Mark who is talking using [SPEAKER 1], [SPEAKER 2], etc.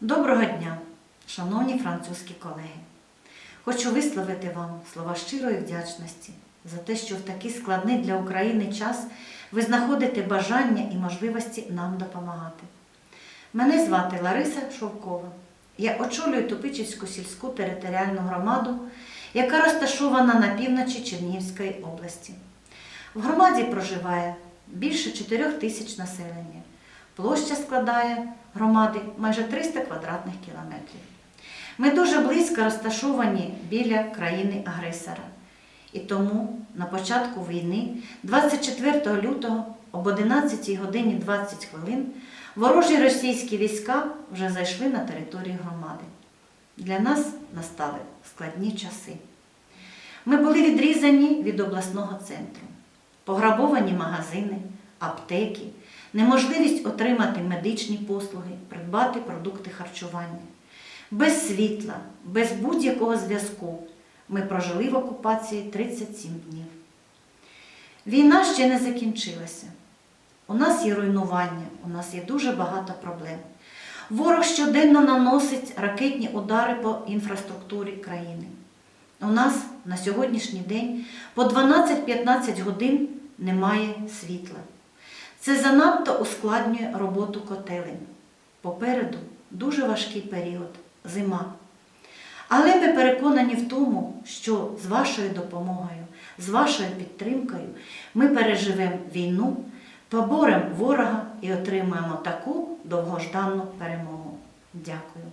[SPEAKER 1] Доброго дня, шановні французькі колеги. Хочу висловити вам слова щирої вдячності за те, що в такий складний для України час ви знаходите бажання і можливості нам допомагати. Мене звати Лариса Шовкова. Я очолюю Тупичівську сільську територіальну громаду, яка розташована на півночі Чернігівської області. В громаді проживає більше 4 тисяч населення. Площа складає громади майже 300 квадратних кілометрів. Ми дуже близько розташовані біля країни-агресора. І тому на початку війни, 24 лютого об 11 годині 20 хвилин, ворожі російські війська вже зайшли на територію громади. Для нас настали складні часи. Ми були відрізані від обласного центру, пограбовані магазини, аптеки, неможливість отримати медичні послуги, придбати продукти харчування. Без світла, без будь-якого зв'язку ми прожили в окупації 37 днів. Війна ще не закінчилася. У нас є руйнування, у нас є дуже багато проблем. Ворог щоденно наносить ракетні удари по інфраструктурі країни. У нас на сьогоднішній день по 12-15 годин немає світла. Це занадто ускладнює роботу котелень. Попереду дуже важкий період зима. Але ми переконані в тому, що з вашою допомогою, з вашою підтримкою ми переживемо війну, поборемо ворога і отримаємо таку довгожданну перемогу. Дякую.